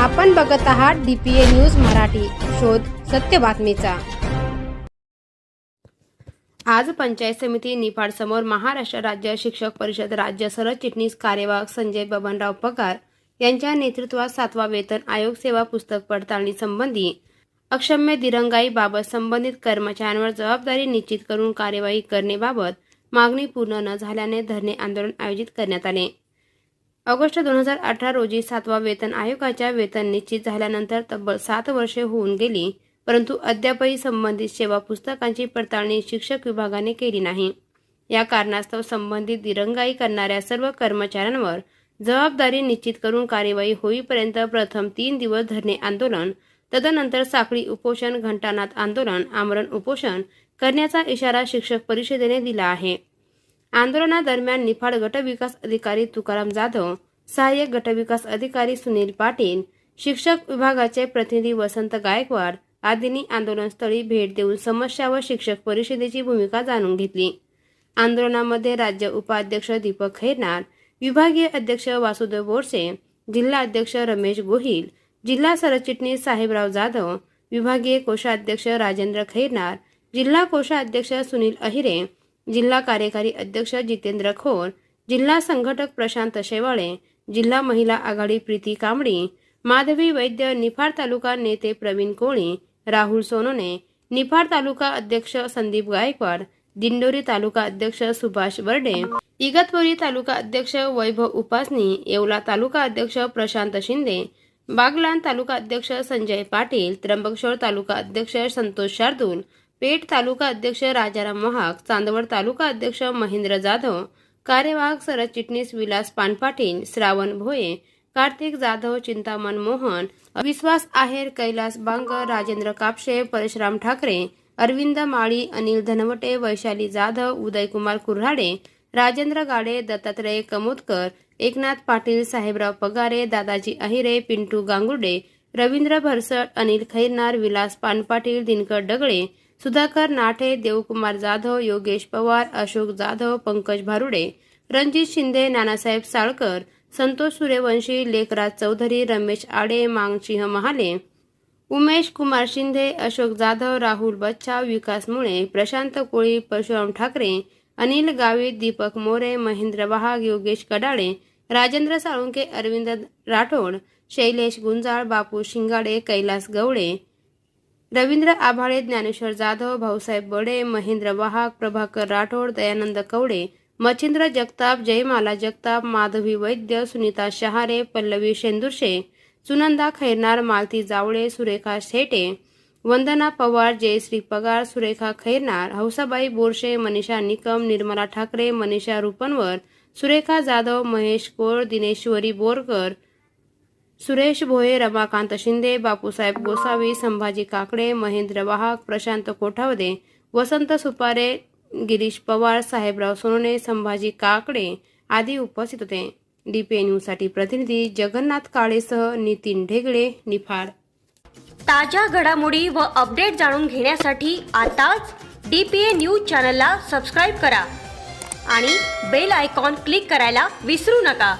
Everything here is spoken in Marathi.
आपण बघत आहात डीपीए न्यूज मराठी. शोध सत्य बातमीचा. आज पंचायत समिती निफाड समोर महाराष्ट्र राज्य शिक्षक परिषद राज्य सरचिटणीस कार्यवाहक संजय बबनराव पगार यांच्या नेतृत्वात सातवा वेतन आयोग सेवा पुस्तक पडताळणी संबंधी अक्षम्य दिरंगाई बाबत संबंधित कर्मचाऱ्यांवर जबाबदारी निश्चित करून कार्यवाही करण्याबाबत मागणी पूर्ण न झाल्याने धरणे आंदोलन आयोजित करण्यात आले. ऑगस्ट दोन हजार अठरा रोजी सातवा वेतन आयोगाच्या वेतन निश्चित झाल्यानंतर तब्बल सात वर्षे होऊन गेली परंतु अद्यापही संबंधित सेवा पुस्तकांची पडताळणी शिक्षक विभागाने केली नाही. या कारणास्तव संबंधित दिरंगाई करणाऱ्या सर्व कर्मचाऱ्यांवर जबाबदारी निश्चित करून कार्यवाही होईपर्यंत प्रथम तीन दिवस धरणे आंदोलन तदनंतर साखळी उपोषण घंटानाथ आंदोलन आमरण उपोषण करण्याचा इशारा शिक्षक परिषदेने दिला आहे. आंदोलनादरम्यान निफाड गटविकास अधिकारी तुकाराम जाधव सहाय्यक गटविकास अधिकारी सुनील पाटील शिक्षक विभागाचे प्रतिनिधी वसंत गायकवाड आदींनी आंदोलनस्थळी भेट देऊन समस्या व शिक्षक परिषदेची भूमिका जाणून घेतली. आंदोलनामध्ये राज्य उपाध्यक्ष दीपक खैरनार विभागीय अध्यक्ष वासुदेव बोरसे जिल्हा अध्यक्ष रमेश गोहिल जिल्हा सरचिटणीस साहेबराव जाधव विभागीय कोषाध्यक्ष राजेंद्र खैरनार जिल्हा कोषाध्यक्ष सुनील अहिरे जिल्हा कार्यकारी अध्यक्ष जितेंद्र खोर जिल्हा संघटक प्रशांत शेवाळे जिल्हा महिला आघाडी प्रीती कांबडी माधवी वैद्य निफाड तालुका नेते प्रवीण कोळी राहुल सोनोने निफाड तालुका अध्यक्ष संदीप गायकवाड दिंडोरी तालुका अध्यक्ष सुभाष बर्डे इगतपुरी तालुका अध्यक्ष वैभव उपासनी येवला तालुका अध्यक्ष प्रशांत शिंदे बागलान तालुका अध्यक्ष संजय पाटील त्र्यंबकेश्वर तालुका अध्यक्ष संतोष शार्दूल पेठ तालुका अध्यक्ष राजाराम महाग चांदवड तालुका अध्यक्ष महेंद्र जाधव कार्यवाहक सरचिटणीस विलास पानपाटील श्रावण भोये कार्तिक जाधव चिंतामण मोहन विश्वास आहेर कैलास बांगर राजेंद्र कापशे परशुराम ठाकरे अरविंद माळी अनिल धनवटे वैशाली जाधव उदयकुमार कुऱ्हाडे राजेंद्र गाडे दत्तात्रय कमोदकर एकनाथ पाटील साहेबराव पगारे दादाजी अहिरे पिंटू गांगुर्डे रवींद्र भरसट अनिल खैरनार विलास पानपाटील दिनकर डगळे सुधाकर नाठे देवकुमार जाधव योगेश पवार अशोक जाधव पंकज भारुडे रणजित शिंदे नानासाहेब साळकर संतोष सूर्यवंशी लेखराज चौधरी रमेश आडे मांगसिंह महाले उमेश कुमार शिंदे अशोक जाधव राहुल बच्छाव विकास मुळे प्रशांत कोळी परशुराम ठाकरे अनिल गावित दीपक मोरे महेंद्र वाहाग योगेश कडाळे राजेंद्र साळुंके अरविंद राठोड शैलेश गुंजाळ बापू शिंगाडे कैलास गवळे रवींद्र आभाळे ज्ञानेश्वर जाधव भाऊसाहेब बडे महेंद्र वाहाक प्रभाकर राठोड दयानंद कवडे मच्छिंद्र जगताप जयमाला जगताप माधवी वैद्य सुनीता शहारे पल्लवी शेंदुरशे सुनंदा खैरनार मालती जावळे सुरेखा शेटे वंदना पवार जयश्री पगार सुरेखा खैरनार हौसाबाई बोरशे मनीषा निकम निर्मला ठाकरे मनीषा रुपनवर सुरेखा जाधव महेश कोळ दिनेश्वरी बोरकर सुरेश भोये रमाकांत शिंदे बापूसाहेब गोसावी संभाजी काकडे महेंद्र वाहक प्रशांत कोठावदे वसंत सुपारे गिरीश पवार साहेबराव सोनोने संभाजी काकडे आदी उपस्थित होते. डीपीए न्यूजसाठी प्रतिनिधी जगन्नाथ काळेसह नितीन ढेगळे निफाड. ताज्या घडामोडी व अपडेट जाणून घेण्यासाठी आताच डी पी ए न्यूज चॅनलला सबस्क्राईब करा आणि बेल आयकॉन क्लिक करायला विसरू नका.